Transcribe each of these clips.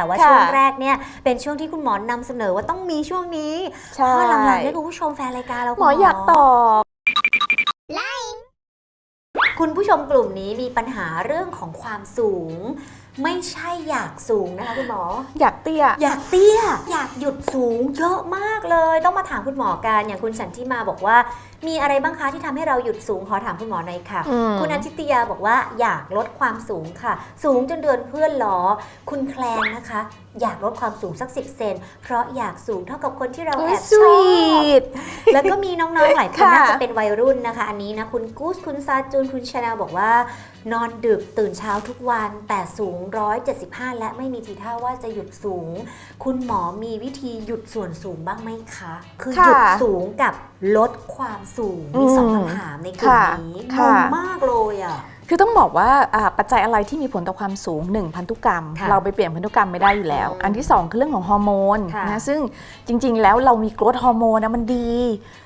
แต่ว่าค่ะช่วงแรกเนี่ยเป็นช่วงที่คุณหมอนำเสนอว่าต้องมีช่วงนี้ใช่พอหลังๆเนี่ยคุณผู้ชมแฟนรายการเราหมออยากตอบคุณผู้ชมกลุ่มนี้มีปัญหาเรื่องของความสูงไม่ใช่อยากสูงนะคะคุณหมอ อยากเตี้ย อยากเตี้ย อยากหยุดสูงเยอะมากเลย ต้องมาถามคุณหมอกันอย่างคุณสันทิมาบอกว่า มีอะไรบ้างคะที่ทำให้เราหยุดสูงขอถามคุณหมอหน่อยค่ะ อืม คุณอาทิตยาบอกว่าอยากลดความสูงค่ะ สูงจนเดือนเพื่อนล้อ คุณแคลงนะคะ อยากลดความสูงสักสิบเซนเพราะอยากสูงเท่ากับคนที่เราโอ้แอยบสชอวีบแล้วก็มีน้องๆ หลายคนค่ะ น่าจะเป็นวัยรุ่นนะคะ อันนี้นะ คุณกู๊สคุณซาจูน คุณชาแนลบอกว่า นอนดึกตื่นเช้าทุกวันแต่สูง175 และไม่มีทีท่าว่าจะหยุดสูง คุณหมอมีวิธีหยุดส่วนสูงบ้างไหมคะ คือหยุดสูงกับลดความสูง มีสองคำถามในกลุ่มนี้งค่ะงมากเลยอะ คือต้องบอกว่าอ่าปัจจัยอะไรที่มีผลต่อความสูง 1 พันธุกรรมค่ะเราไปเปลี่ยนพันธุกรรมไม่ได้อยู่แล้วอืมอันที่ 2 คือเรื่องของฮอร์โมนค่ะนะซึ่งจริง ๆ แล้วเรามีกรดฮอร์โมนนะมันดี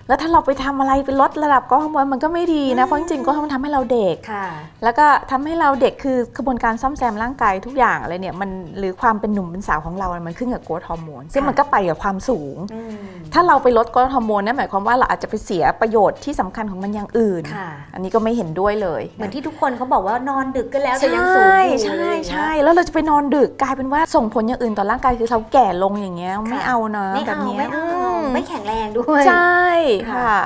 แล้วถ้าเราไปทำอะไรไปลดระดับกรดฮอร์โมนมันก็ไม่ดีนะเพราะจริงๆกรดฮอร์โมนทำให้เราเด็กค่ะแล้วก็ทำให้เราเด็กคือกระบวนการซ่อมแซมร่างกายทุกอย่างอะไรเนี่ยมันหรือความเป็นหนุ่มเป็นสาวของเรา มันขึ้นกับกรดฮอร์โมนซึ่งค่ะมันก็ไปกับความสูงอืมถ้าเราไปลดกรดฮอร์โมนนั่นหมายความว่าเราอาจจะไปเสียประโยชน์ที่สำคัญของมันอย่างอื่นค่ะอันนี้ก็ไม่เห็นด้วยเลยเหมือนที่ทุกคนเขาบอกว่านอนดึกก็แล้วแต่ใช่ยังสูงอยู่ใช่อะไรอย่างเงี้ยใช่แล้วเราจะไปนอนดึกกลายเป็นว่าส่งผลอย่างอื่นต่อร่างกายคือเราแก่ลงอย่างเงี้ยไม่เอานะไม่แบบเอาเนี้ยไม่เอาอืมไม่แข็งแรงด้วยใช่ค่ะค่ะ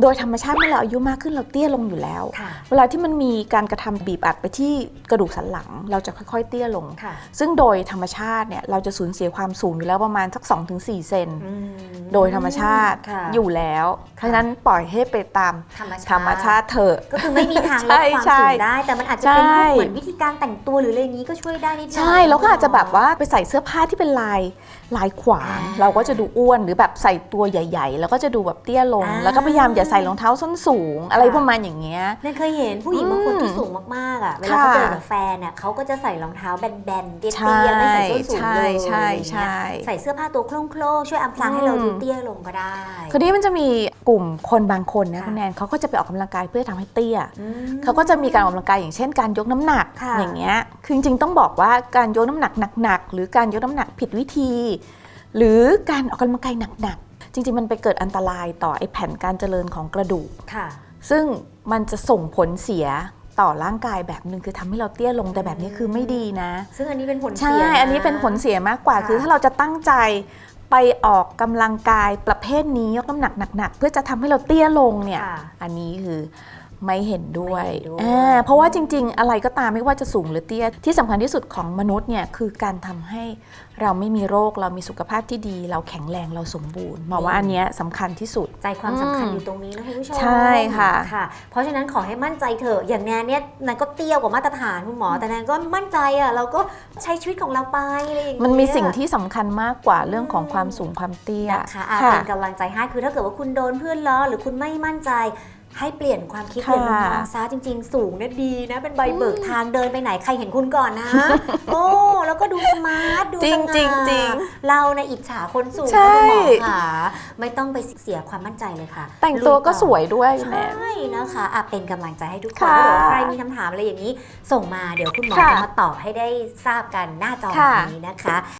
โดยธรรมชาติเมื่อเราอายุมากขึ้นเราเตี้ยลงอยู่แล้วค่ะเวลาที่มันมีการกระทำบีบอัดไปที่กระดูกสันหลัง เราจะค่อยๆ เตี้ยลงค่ะซึ่งโดยธรรมชาติเนี่ยเราจะสูญเสียความสูงอยู่แล้วประมาณสัก 2-4 เซนอืมโดยธรรมชาติค่ะอยู่แล้ว เพราะฉะนั้นปล่อยให้ไปตามธรรมชาติธรรมชาติเถอะ ก็คือไม่มีทางลดใช่ความใช่สูงได้ แต่มันอาจจะเป็นพวใช่กเหมือนวิธีการแต่งตัวหรืออะไรอย่างนี้ก็ช่วยได้นิดหน่อยใช่ แล้วก็อาจจะแบบว่าไปใส่เสื้อผ้าที่เป็นลายลายขวางอ่าเราก็จะดูอ้วนหรือแบบใส่ตัวใหญ่ ๆ แล้วก็จะดูแบบเตี้ยลงอ่าแล้วก็พยายามอย่าใส่รองเท้าส้นสูง อะไรค่ะประมาณอย่างเงี้ย เนี่ยเคยเห็นผู้หญิงบางคนอืมที่สูงมากๆอะ เวลาเขาค่ะเดินกับแฟนเนี่ยเขาก็จะใส่รองเท้าแบนๆเตี้ใช่ยๆไม่ใส่ส้นสูงเลยใช่อะไรอย่างใช่เงี้ยใช่ ใส่เสื้อผ้าตัวโคร่งๆช่วยอำพรางให้เราดูเตี้ยลงก็ได้คราวนี้มันจะมีกลุ่มคนบางคนนะค่ะ คุณแนนเขาก็จะไปออกกำลังกายเพื่อทำให้เตี้ย อืม เขาก็จะมีการออกกำลังกายอย่างเช่นการยกน้ำหนักค่ะ อย่างเงี้ย คือจริงๆต้องบอกว่าการยกน้ำหนักหนักๆหรือการยกน้ำหนักผิดวิธี หรือการออกกำลังกายหนักๆ จริงๆ มันไปเกิดอันตรายต่อไอ้แผ่นการเจริญของกระดูก ค่ะ ซึ่งมันจะส่งผลเสียต่อร่างกายแบบหนึ่งคือทำให้เราเตี้ยลงแต่แบบนี้คือไม่ดีนะ ซึ่งอันนี้เป็นผลใช่เสียะ อันนี้เป็นผลเสียมากกว่า ค่ะ คือถ้าเราจะตั้งใจไปออกกำลังกายประเภทนี้ยกน้ำหนักหนักๆเพื่อจะทำให้เราเตี้ยลงเนี่ย ค่ะ อันนี้คือ ไม่เห็นด้วยไม่เห็นด้วยอ่าเพราะว่าจริง ๆ อะไรก็ตามไม่ว่าจะสูงหรือเตี้ย ที่สำคัญที่สุดของมนุษย์เนี่ยคือการทำให้เราไม่มีโรคเรามีสุขภาพที่ดี เราแข็งแรงเราสมบูรณ์หมอว่าอันเนี้ยสำคัญที่สุดใจความสำคัญอืมอยู่ตรงนี้นะคุณผู้ชมใช่ค่ะค่ะ เพราะฉะนั้นขอให้มั่นใจเถอะอย่างแนนเนี่ยแนนก็เตี้ยกว่ามาตรฐานคุณหมอ แต่แนนก็มั่นใจอะเราก็ใช้ชีวิตของเราไปอะไรอย่างเงี้ยมันมีสิ่งที่สำคัญมากกว่าเรื่องของความสูงความเตี้ยนะคะอะค่ะเป็นกำลังใจให้คือถ้าเกิดว่าคุณโดนเพื่อนล้อหรือคุณไม่มั่นใจ ให้เปลี่ยนความคิดเปค่ะลี่ยนมุมมองซะจริง ๆ สูงเนี่ยดีนะ เป็นใบเบิกทางเดินไปไหนใครเห็นคุณก่อนนะ โอ้แล้วก็ดูสมาร์ทดูจริสงง่าจริงจริงเราในยอิจฉาคนสูงใช่นะคุณหมอค่ะไม่ต้องไปเสียความมั่นใจเลยค่ะ แต่งตัวก็ลุยต่อสวยด้วยใชแม่่นะคะอะเป็นกำลังใจให้ทุกคนค่ะถ้าเกิดว่าใครมีคำถามอะไรอย่างนี้ ส่งมาเดี๋ยวคุณหมอค่ะจะมาตอบให้ได้ทราบกันหน้าจอค่ะนี้นะคะ